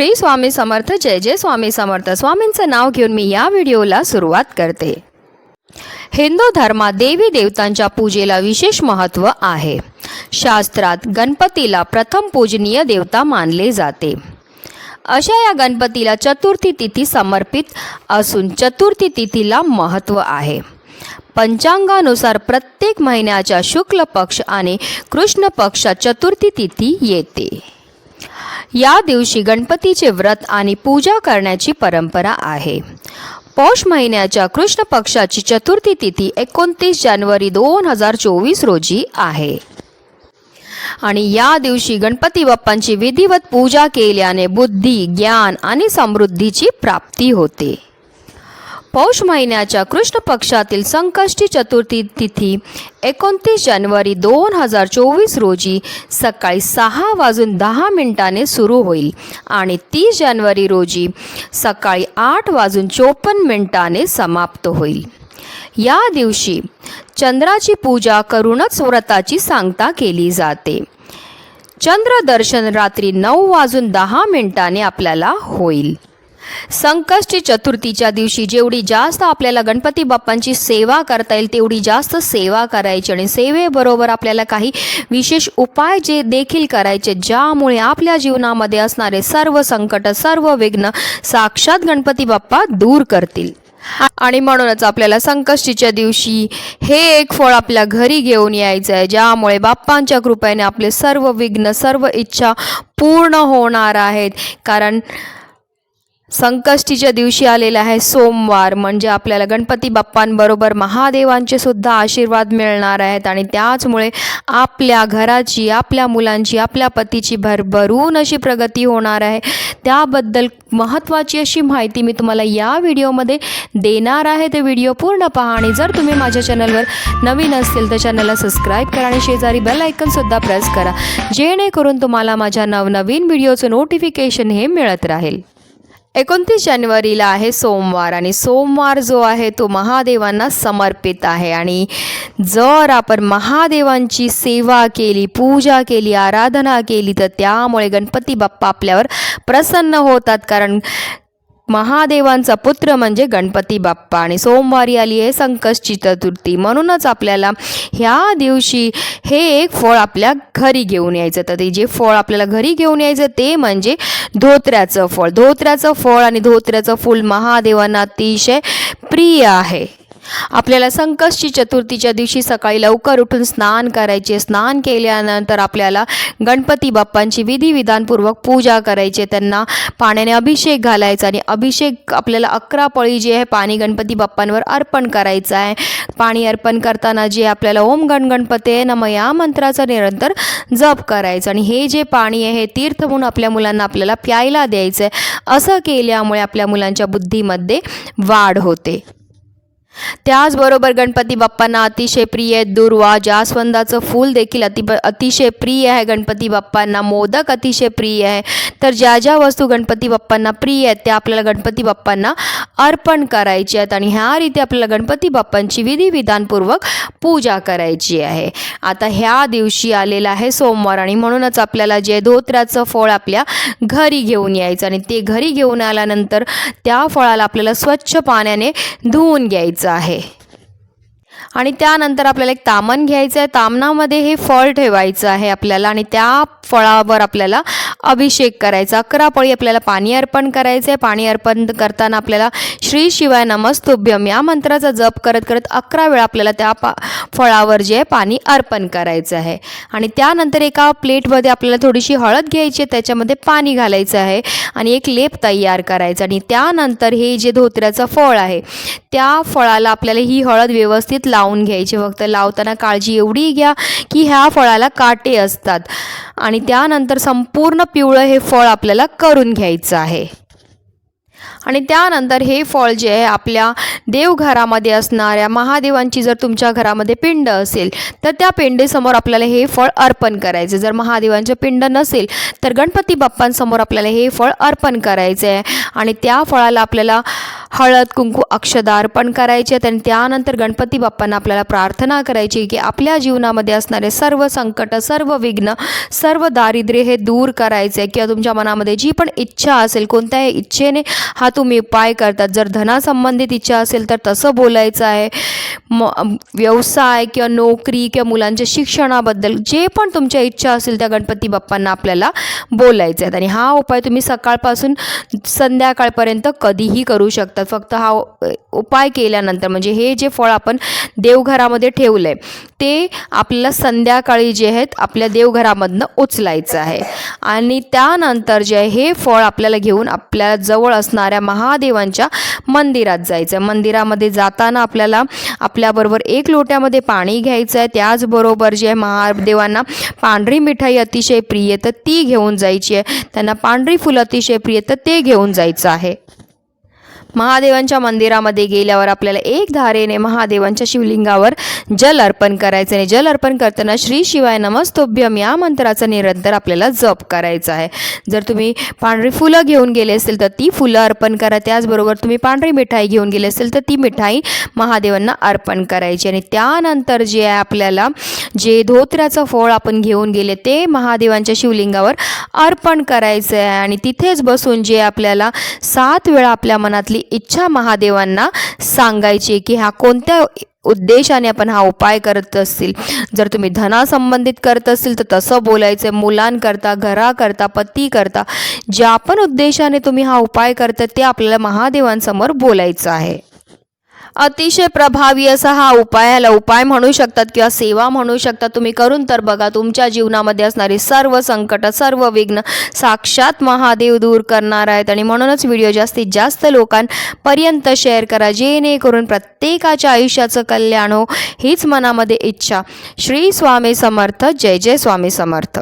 श्री स्वामी समर्थ जय जय स्वामी समर्थ. स्वामींचं नाव घेऊन मी या व्हिडिओला सुरुवात करते. हिंदू धर्मात देवी देवतांच्या पूजेला विशेष महत्त्व आहे. शास्त्रात गणपतीला प्रथम पूजनीय देवता मानले जाते. अशा या गणपतीला चतुर्थी तिथी समर्पित असून चतुर्थी तिथीला महत्त्व आहे. पंचांगानुसार प्रत्येक महिन्याच्या शुक्ल पक्ष आणि कृष्ण पक्षात चतुर्थी तिथी येते. या दिवशी गणपतीचे व्रत आणि पूजा करण्याची परंपरा आहे. पौष महिन्याच्या कृष्ण पक्षाची चतुर्थी तिथी एकोणतीस जानेवारी दोन हजार चोवीस रोजी आहे. आणि या दिवशी गणपती बाप्पांची विधिवत पूजा केल्याने बुद्धी ज्ञान आणि समृद्धीची प्राप्ती होते. पौष महिन्याच्या कृष्ण पक्षातील संकष्टी चतुर्थी तिथी एकोणतीस जानेवारी दोन हजार चोवीस रोजी सकाळी सहा वाजून दहा मिनिटाने सुरू होईल आणि तीस जानेवारी रोजी सकाळी आठ वाजून चोपन्न मिनिटाने समाप्त होईल. या दिवशी चंद्राची पूजा करूनच व्रताची सांगता केली जाते. चंद्रदर्शन रात्री नऊ वाजून दहा मिनिटाने आपल्याला होईल. संकष्टी चतुर्थीच्या दिवशी जेवढी जास्त आपल्याला गणपती बाप्पांची सेवा करता येईल तेवढी जास्त सेवा करायची. आणि सेवेबरोबर आपल्याला काही विशेष उपाय जे देखील करायचे ज्यामुळे आपल्या जीवनामध्ये असणारे सर्व संकट सर्व विघ्न साक्षात गणपती बाप्पा दूर करतील. आणि म्हणूनच आपल्याला संकष्टीच्या दिवशी हे एक फळ आपल्या घरी घेऊन यायचं आहे ज्यामुळे बाप्पांच्या कृपेने आपले सर्व विघ्न सर्व इच्छा पूर्ण होणार आहेत. कारण संकष्टीच्या दिवशी आलेला आहे सोमवार म्हणजे आपल्याला गणपती बाप्पांबरोबर महादेवांचे सुद्धा आशीर्वाद मिळणार आहेत आणि त्याचमुळे आपल्या घराची आपल्या मुलांची आपल्या पतीची भरभरून अशी प्रगती होणार आहे. त्याबद्दल महत्त्वाची अशी माहिती मी तुम्हाला या व्हिडिओमध्ये देणार आहे. ते व्हिडिओ पूर्ण पहा आणि जर तुम्ही माझ्या चॅनलवर नवीन असतील तर चॅनलला सबस्क्राईब करा आणि शेजारी बेल आयकनसुद्धा प्रेस करा जेणेकरून तुम्हाला माझ्या नवनवीन व्हिडिओचं नोटिफिकेशन हे मिळत राहील. एकोणतीस जानेवारीला आहे सोमवार आणि सोमवार जो आहे तो महादेवांना समर्पित आहे. आणि जर आपण महादेवांची सेवा केली पूजा केली आराधना केली तर त्यामुळे गणपती बाप्पा आपल्यावर प्रसन्न होतात. कारण महादेवांचा पुत्र म्हणजे गणपती बाप्पा. आणि सोमवारी आली आहे संकष्टी चतुर्थी म्हणूनच आपल्याला ह्या दिवशी हे एक फळ आपल्या घरी घेऊन यायचं. तर ते जे फळ आपल्याला घरी घेऊन यायचं ते म्हणजे धोत्र्याचं फळ. धोत्र्याचं फळ आणि धोत्र्याचं फूल महादेवांना अतिशय प्रिय आहे. आपल्याला संकष्टी चतुर्थीच्या दिवशी सकाळी लवकर उठून स्नान करायचे. स्नान केल्यानंतर आपल्याला गणपती बाप्पांची विधिविधानपूर्वक पूजा करायची. त्यांना पाण्याने अभिषेक घालायचा आणि अभिषेक आपल्याला अकरा पळी जे आहे पाणी गणपती बाप्पांवर अर्पण करायचं आहे. पाणी अर्पण करताना जे आपल्याला ओम गण गणपते नम या मंत्राचा निरंतर जप करायचं आणि हे जे पाणी आहे हे तीर्थ म्हणून आपल्या मुलांना आपल्याला प्यायला द्यायचं आहे असं केल्यामुळे आपल्या मुलांच्या बुद्धीमध्ये वाढ होते. त्याचबरोबर गणपती बाप्पांना अतिशय प्रिय आहे. दुर्वा जास्वंदाचं फूल देखील अति अतिशय प्रिय आहे. गणपती बाप्पांना मोदक अतिशय प्रिय आहे. तर ज्या ज्या वस्तू गणपती बाप्पांना प्रिय आहेत त्या आपल्याला गणपती बाप्पांना अर्पण करायची आहेत आणि ह्या रीती आपल्याला गणपती बाप्पांची विधिविधानपूर्वक पूजा करायची आहे. आता ह्या दिवशी आलेला आहे सोमवार आणि म्हणूनच आपल्याला जे धोत्र्याचं फळ आपल्या घरी घेऊन यायचं आणि ते घरी घेऊन आल्यानंतर त्या फळाला आपल्याला स्वच्छ पाण्याने धुवून घ्यायचं आहे. आणि त्यानंतर आपल्याला एक तामण घ्यायचं आहे. तामणामध्ये हे फळ ठेवायचं आहे आपल्याला आणि त्या फळावर आपल्याला अभिषेक करायचा. अकरा पळी आपल्याला पाणी अर्पण करायचं आहे पाणी अर्पण करताना आपल्याला श्री शिवाय नमस्तुभ्यम या मंत्राचा जप करत करत अकरा वेळा आपल्याला त्या पा फळावर जे आहे पाणी अर्पण करायचं आहे. आणि त्यानंतर एका प्लेटमध्ये आपल्याला थोडीशी हळद घ्यायची आहे. त्याच्यामध्ये पाणी घालायचं आहे आणि एक लेप तयार करायचा आणि त्यानंतर हे जे धोत्र्याचं फळ आहे त्या फळाला आपल्याला ही हळद व्यवस्थित लावून घ्यायचे. फक्त लावताना काळजी एवढी घ्या की ह्या फळाला काटे असतात. आणि त्यानंतर संपूर्ण पिवळं हे फळ आपल्याला करून घ्यायचं आहे. आणि त्यानंतर हे फळ जे आहे आपल्या देवघरामध्ये असणाऱ्या महादेवांची जर तुमच्या घरामध्ये पिंड असेल तर त्या पिंडीसमोर आपल्याला हे फळ अर्पण करायचं. जर महादेवांचं पिंड नसेल तर गणपती बाप्पांसमोर आपल्याला हे फळ अर्पण करायचं आहे आणि त्या फळाला आपल्याला हळद कुंकू अक्षदा अर्पण करायचे आहेत. आणि त्यानंतर गणपती बाप्पांना आपल्याला प्रार्थना करायची की आपल्या जीवनामध्ये असणारे सर्व संकट सर्व विघ्न सर्व दारिद्र्य हे दूर करायचे किंवा तुमच्या मनामध्ये जी पण इच्छा असेल कोणत्याही इच्छेने हा तुम्ही उपाय करतात. जर धनासंबंधित इच्छा असेल तर तसं बोलायचं आहे. म व्यवसाय किंवा नोकरी किंवा मुलांच्या शिक्षणाबद्दल जे पण तुमच्या इच्छा असेल त्या गणपती बाप्पांना आपल्याला बोलायचं आहेत. आणि हा उपाय तुम्ही सकाळपासून संध्याकाळपर्यंत कधीही करू शकता. लागतात फक्त हा उपाय केल्यानंतर म्हणजे हे जे फळ आपण देवघरामध्ये ठेवलं आहे ते आपल्याला संध्याकाळी जे आहेत आपल्या देवघरामधनं उचलायचं आहे. आणि त्यानंतर जे आहे हे फळ आपल्याला घेऊन आपल्या जवळ असणाऱ्या महादेवांच्या मंदिरात जायचं आहे मंदिरामध्ये जाताना आपल्याला आपल्याबरोबर एक लोट्यामध्ये पाणी घ्यायचं आहे त्याचबरोबर जे आहे महादेवांना पांढरी मिठाई अतिशय प्रिय तर ती घेऊन जायची आहे. त्यांना पांढरी फुलं अतिशय प्रिय तर ते घेऊन जायचं आहे. महादेवांच्या मंदिरामध्ये गेल्यावर आपल्याला एक धारेने महादेवांच्या शिवलिंगावर जल अर्पण करायचं आणि जल अर्पण करताना श्री शिवाय नमस्तोभ्यम या मंत्राचा निरंतर आपल्याला जप करायचा आहे. जर तुम्ही पांढरी फुलं घेऊन गेले असेल तर ती फुलं अर्पण करा. त्याचबरोबर तुम्ही पांढरी मिठाई घेऊन गेले असेल तर ती मिठाई महादेवांना अर्पण करायची आणि त्यानंतर जे आहे आपल्याला जे धोत्र्याचं फळ आपण घेऊन गेले ते महादेवांच्या शिवलिंगावर अर्पण करायचं आहे. आणि तिथेच बसून जे आपल्याला सात वेळा आपल्या मनातली इच्छा महादेवांना सांगायची की हा कोणत्या उद्देशाने आपण हा उपाय करत असतील? जर तुम्ही धनासंबंधित करत असतील तर तसं बोलायचं आहे. मुलांकरता घराकरता पतीकरता ज्या पण उद्देशाने तुम्ही हा उपाय करता ते आपल्याला महादेवांसमोर बोलायचं आहे. अतिशय प्रभावी असा हा उपाय ह्याला उपाय म्हणू शकतात किंवा सेवा म्हणू शकतात. तुम्ही करून तर बघा तुमच्या जीवनामध्ये असणारी सर्व संकट सर्व विघ्न साक्षात महादेव दूर करणार आहेत. आणि म्हणूनच व्हिडिओ जास्तीत जास्त लोकांपर्यंत शेअर करा जेणेकरून प्रत्येकाच्या आयुष्याचं कल्याण हो हीच मनामध्ये इच्छा. श्री स्वामी समर्थ जय जय स्वामी समर्थ.